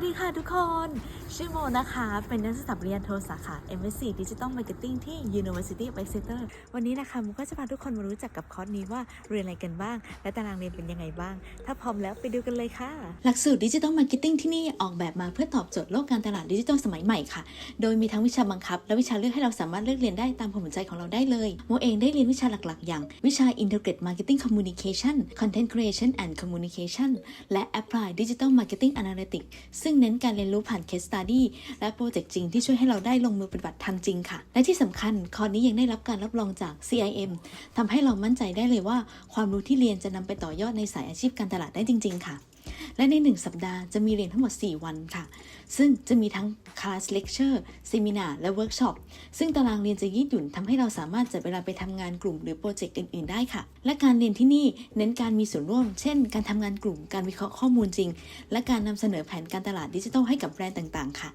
วัสดีค่ะทุกคน ชื่อโมนะคะ เป็นนักศึกษาปริญญาโทสาขา MSc Digital Marketing ที่ University of Exeter วันนี้นะคะโมก็จะพาทุกคนมารู้จักกับคอร์สนี้ว่าเรียนอะไรกันบ้าง และตารางเรียนเป็นยังไงบ้าง ถ้าพร้อมแล้วไปดูกันเลยค่ะ หลักสูตรดิจิทัลมาร์เก็ตติ้งที่นี่ออกแบบมาเพื่อตอบโจทย์โลกการตลาดดิจิทัลสมัยใหม่ค่ะ โดยมีทั้งวิชาบังคับ และวิชาเลือกให้เราสามารถเลือกเรียนได้ตามความสนใจของเราได้เลย โมเองได้เรียนวิชาหลักๆ อย่าง วิชา Integrate Marketing Communication Content Creation and Communication และ Apply Digital Marketing Analytics ซึ่งเน้นการเรียนรู้ผ่าน Case Study และโปรเจกต์จริงที่ช่วยให้เราได้ลงมือปฏิบัติทำจริงค่ะ และที่สำคัญคอร์สนี้ยังได้รับการรับรองจาก CIM ทำให้เรามั่นใจได้เลยว่า ความรู้ที่เรียนจะนำไปต่อยอดในสายอาชีพการตลาดได้จริง ๆ ค่ะ และใน 1 สัปดาห์จะมีเรียนทั้งหมด 4 วันค่ะ ซึ่งจะมีทั้งคลาสเลคเชอร์เซมินาและเวิร์กช็อป ซึ่งตารางเรียนจะยืดหยุ่นทำให้เราสามารถจัดเวลาไปทำงานกลุ่มหรือโปรเจกต์อื่น ๆ ได้ค่ะ และการเรียนที่นี่เน้นการมีส่วนร่วม เช่น การทำงานกลุ่ม การวิเคราะห์ข้อมูลจริง และการนำเสนอแผนการตลาดดิจิทัลให้กับแบรนด์ต่าง ๆ ค่ะ